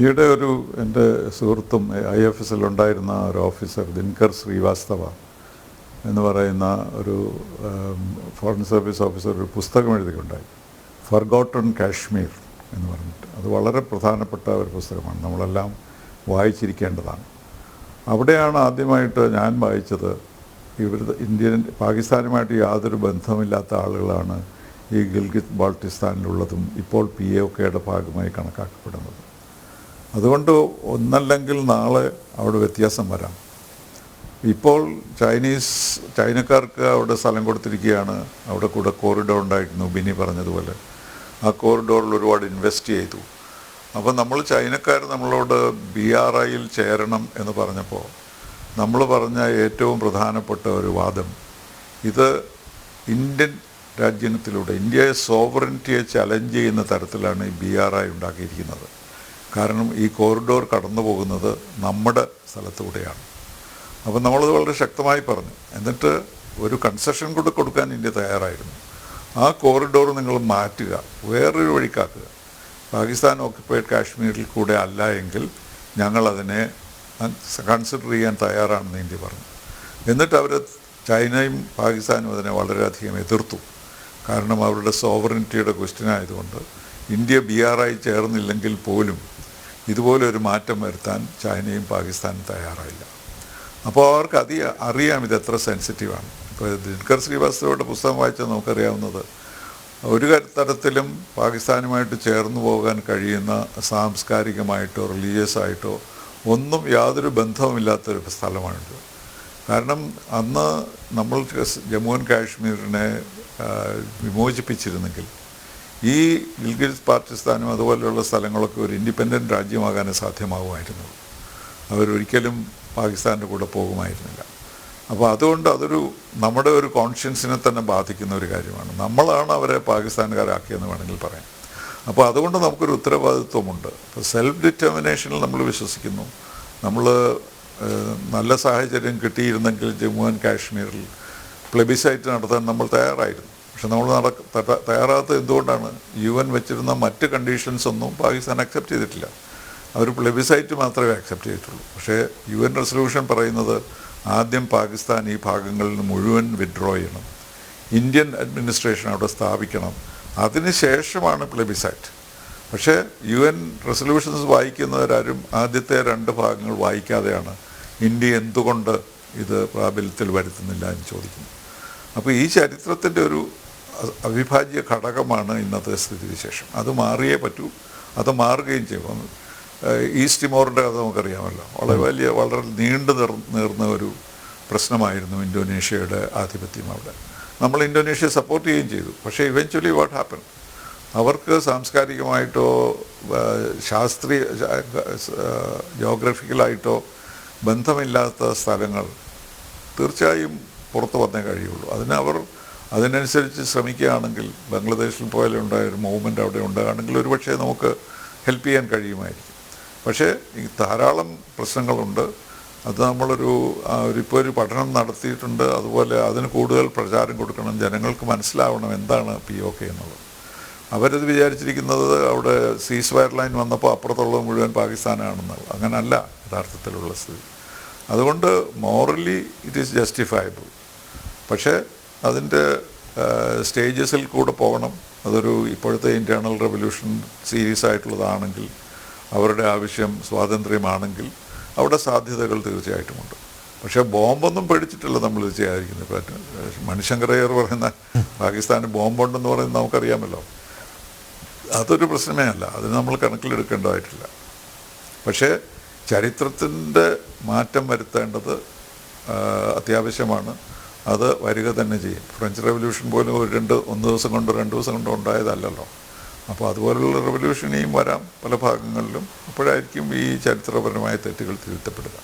ഈയിടെ ഒരു എന്റെ സുഹൃത്തും ഐ എഫ് എസിൽ ഉണ്ടായിരുന്ന ഒരു ഓഫീസർ ദിൻകർ ശ്രീവാസ്തവ എന്ന് പറയുന്ന ഒരു ഫോറിൻ സർവീസ് ഓഫീസർ ഒരു പുസ്തകം എഴുതിയിട്ടുണ്ടായി ഫർഗോട്ടൺ കാശ്മീർ എന്ന് പറഞ്ഞിട്ട്. അത് വളരെ പ്രധാനപ്പെട്ട ഒരു പുസ്തകമാണ്. നമ്മളെല്ലാം വായിച്ചിരിക്കേണ്ടതാണ്. അവിടെയാണ് ആദ്യമായിട്ട് ഞാൻ വായിച്ചത് ഇവർ ഇന്ത്യൻ പാകിസ്ഥാനുമായിട്ട് യാതൊരു ബന്ധമില്ലാത്ത ആളുകളാണ് ഈ ഗിൽഗിത് ബാൾട്ടിസ്ഥാനിലുള്ളതും ഇപ്പോൾ പി എ ഒക്കെയുടെ ഭാഗമായി കണക്കാക്കപ്പെടുന്നത്. അതുകൊണ്ട് ഒന്നല്ലെങ്കിൽ നാളെ അവിടെ വ്യത്യാസം വരാം. ഇപ്പോൾ ചൈനീസ് ചൈനക്കാർക്ക് അവിടെ സ്ഥലം കൊടുത്തിരിക്കുകയാണ്. അവിടെ കൂടെ കോറിഡോർ ഉണ്ടായിരുന്നു ബിനി പറഞ്ഞതുപോലെ. ആ കോറിഡോറിൽ ഒരുപാട് ഇൻവെസ്റ്റ് ചെയ്തു. അപ്പോൾ നമ്മൾ ചൈനക്കാർ നമ്മളോട് ബി ആർ ഐയിൽ ചേരണം എന്ന് പറഞ്ഞപ്പോൾ നമ്മൾ പറഞ്ഞ ഏറ്റവും പ്രധാനപ്പെട്ട ഒരു വാദം ഇത് ഇന്ത്യൻ രാജ്യത്തിലൂടെ ഇന്ത്യയെ സോവറിന്റിയെ ചലഞ്ച് ചെയ്യുന്ന തരത്തിലാണ് ഈ ബി ആർ ഐ ഉണ്ടാക്കിയിരിക്കുന്നത്. കാരണം ഈ കോറിഡോർ കടന്നു പോകുന്നത് നമ്മുടെ സ്ഥലത്തൂടെയാണ്. അപ്പം നമ്മളത് വളരെ ശക്തമായി പറഞ്ഞു. എന്നിട്ട് ഒരു കൺസെഷൻ കൂടെ കൊടുക്കാൻ ഇന്ത്യ തയ്യാറായിരുന്നു. ആ കോറിഡോർ നിങ്ങൾ മാറ്റുക വേറൊരു വഴിക്കാക്കുക. പാകിസ്ഥാൻ ഓക്കുപ്പൈഡ് കാശ്മീരിൽ കൂടെ അല്ല എങ്കിൽ ഞങ്ങളതിനെ കൺസിഡർ ചെയ്യാൻ തയ്യാറാണെന്ന് ഇന്ത്യ പറഞ്ഞു. എന്നിട്ട് അവർ ചൈനയും പാകിസ്ഥാനും അതിനെ വളരെയധികം എതിർത്തു. കാരണം അവരുടെ സോവറിനിറ്റിയുടെ ക്വസ്റ്റ്യൻ ആയതുകൊണ്ട് ഇന്ത്യ ബി ആർ ആയി ചേർന്നില്ലെങ്കിൽ പോലും ഇതുപോലെ ഒരു മാറ്റം വരുത്താൻ ചൈനയും പാകിസ്ഥാനും തയ്യാറായില്ല. അപ്പോൾ അവർക്ക് അതി അറിയാം ഇത് എത്ര സെൻസിറ്റീവാണ്. ഇപ്പോൾ ദിനകർ ശ്രീവാസ്തവയുടെ പുസ്തകം വായിച്ചാൽ നമുക്കറിയാവുന്നത് ഒരു തരത്തിലും പാകിസ്ഥാനുമായിട്ട് ചേർന്ന് പോകാൻ കഴിയുന്ന സാംസ്കാരികമായിട്ടോ റിലീജിയസ് ആയിട്ടോ ഒന്നും യാതൊരു ബന്ധവുമില്ലാത്തൊരു സ്ഥലമാണിത്. കാരണം അന്ന് നമ്മൾ ജമ്മു ആൻഡ് കാശ്മീരിനെ വിമോചിപ്പിച്ചിരുന്നെങ്കിൽ ഈ ഗിൽഗിത് പാകിസ്ഥാനും അതുപോലെയുള്ള സ്ഥലങ്ങളൊക്കെ ഒരു ഇൻഡിപെൻഡന്റ് രാജ്യമാകാൻ സാധ്യമാകുമായിരുന്നു അവരൊരിക്കലും പാകിസ്ഥാന്റെ കൂടെ പോകുമായിരുന്നില്ല. അപ്പോൾ അതുകൊണ്ട് അതൊരു നമ്മുടെ ഒരു കോൺഷ്യൻസിനെ തന്നെ ബാധിക്കുന്ന ഒരു കാര്യമാണ്. നമ്മളാണ് അവരെ പാകിസ്ഥാനുകാരാക്കിയെന്ന് വേണമെങ്കിൽ പറയാം. അപ്പോൾ അതുകൊണ്ട് നമുക്കൊരു ഉത്തരവാദിത്വമുണ്ട്. അപ്പോൾ സെൽഫ് ഡിറ്റർമിനേഷനിൽ നമ്മൾ വിശ്വസിക്കുന്നു. നമ്മൾ നല്ല സാഹചര്യം കിട്ടിയിരുന്നെങ്കിൽ ജമ്മു ആൻഡ് കാശ്മീരിൽ പ്ലെബിസൈറ്റ് നടത്താൻ നമ്മൾ തയ്യാറായിരുന്നു. പക്ഷെ നമ്മൾ നടക്ക തയ്യാ- തയ്യാറാകാത്തത് എന്തുകൊണ്ടാണ്? യു എൻ വെച്ചിരുന്ന മറ്റ് കണ്ടീഷൻസ് ഒന്നും പാകിസ്ഥാൻ അക്സെപ്റ്റ് ചെയ്തിട്ടില്ല. അവർ പ്ലെബിസൈറ്റ് മാത്രമേ അക്സെപ്റ്റ് ചെയ്തിട്ടുള്ളൂ. പക്ഷേ യു എൻ റെസൊല്യൂഷൻ പറയുന്നത് ആദ്യം പാകിസ്ഥാൻ ഈ ഭാഗങ്ങളിൽ നിന്ന് മുഴുവൻ വിഡ്രോ ചെയ്യണം. ഇന്ത്യൻ അഡ്മിനിസ്ട്രേഷൻ അവിടെ സ്ഥാപിക്കണം. അതിനുശേഷമാണ് പ്ലെബിസൈറ്റ് പക്ഷേ യു എൻ റെസൊല്യൂഷൻസ് വായിക്കുന്നവരാരും ആദ്യത്തെ രണ്ട് ഭാഗങ്ങൾ വായിക്കാതെയാണ് ഇന്ത്യ എന്തുകൊണ്ട് ഇത് പ്രാബല്യത്തിൽ വരുത്തുന്നില്ല എന്ന് ചോദിക്കുന്നു അപ്പോൾ ഈ ചരിത്രത്തിന്റെ ഒരു അവിഭാജ്യ ഘടകമാണ് ഇന്നത്തെ സ്ഥിതിവിശേഷം. അത് മാറിയേ പറ്റൂ. അത് മാറുകയും ചെയ്യും. ഈസ്റ്റ് മോറിന്റെ കഥ നമുക്കറിയാമല്ലോ. വളരെ വലിയ വളരെ നീണ്ടു നിർ നീർന്ന ഒരു പ്രശ്നമായിരുന്നു ഇന്തോനേഷ്യയുടെ ആധിപത്യം അവിടെ. നമ്മൾ ഇന്തോനേഷ്യ സപ്പോർട്ട് ചെയ്യുകയും ചെയ്തു. പക്ഷേ ഇവൻച്വലി വാട്ട് ഹാപ്പൻ അവർക്ക് സാംസ്കാരികമായിട്ടോ ശാസ്ത്രീയ ജോഗ്രഫിക്കലായിട്ടോ ബന്ധമില്ലാത്ത സ്ഥലങ്ങൾ തീർച്ചയായും പുറത്തു വന്നേ കഴിയുള്ളൂ. അതിന് അവർ അതിനനുസരിച്ച് ശ്രമിക്കുകയാണെങ്കിൽ ബംഗ്ലാദേശിൽ പോലെ ഉണ്ടായ ഒരു മൂവ്മെന്റ് അവിടെ ഉണ്ടാകുകയാണെങ്കിൽ ഒരുപക്ഷെ നമുക്ക് ഹെൽപ്പ് ചെയ്യാൻ കഴിയുമായിരിക്കും. പക്ഷേ ഈ ധാരാളം പ്രശ്നങ്ങളുണ്ട്. അത് നമ്മളൊരു ഒരു ഇപ്പോൾ ഒരു പഠനം നടത്തിയിട്ടുണ്ട്. അതുപോലെ അതിന് കൂടുതൽ പ്രചാരം കൊടുക്കണം. ജനങ്ങൾക്ക് മനസ്സിലാവണം എന്താണ് പി ഒ കെ എന്നുള്ളത്. അവരത് വിചാരിച്ചിരിക്കുന്നത് അവിടെ സീസ് വയർ ലൈൻ വന്നപ്പോൾ അപ്പുറത്തുള്ളത് മുഴുവൻ പാകിസ്ഥാനാണെന്നുള്ളത്. അങ്ങനല്ല യഥാർത്ഥത്തിലുള്ള സ്ഥിതി. അതുകൊണ്ട് മോറലി ഇറ്റ് ഈസ് ജസ്റ്റിഫയബിൾ പക്ഷേ അതിന്റെ സ്റ്റേജസിൽ കൂടെ പോകണം. അതൊരു ഇപ്പോഴത്തെ ഇന്റേർണൽ റെവല്യൂഷൻ സീരീസ് ആയിട്ടുള്ളതാണെങ്കിൽ അവരുടെ ആവശ്യം സ്വാതന്ത്ര്യമാണെങ്കിൽ അവിടെ സാധ്യതകൾ തീർച്ചയായിട്ടുമുണ്ട് പക്ഷേ ബോംബൊന്നും പേടിച്ചിട്ടില്ല നമ്മൾ ഇത് ചെയ്യാതിരിക്കുന്നത്. ഇപ്പം മണിശങ്കരയ്യർ പറയുന്ന പാകിസ്ഥാന് ബോംബുണ്ടെന്ന് പറയുന്നത് നമുക്കറിയാമല്ലോ. അതൊരു പ്രശ്നമേ അല്ല. അത് നമ്മൾ കണക്കിലെടുക്കേണ്ടതായിട്ടില്ല. പക്ഷേ ചരിത്രത്തിന്റെ മാറ്റം വരുത്തേണ്ടത് അത്യാവശ്യമാണ്. അത് വരിക തന്നെ ചെയ്യും. ഫ്രഞ്ച് റെവല്യൂഷൻ പോലും ഒരു രണ്ട് ഒന്ന് ദിവസം കൊണ്ടോ രണ്ട് ദിവസം കൊണ്ടോ ഉണ്ടായതല്ലല്ലോ. അപ്പോൾ അതുപോലുള്ള റെവല്യൂഷൻ ഇനിയും വരാം പല ഭാഗങ്ങളിലും. അപ്പോഴായിരിക്കും ഈ ചരിത്രപരമായ തെറ്റുകൾ തിരുത്തപ്പെടുക.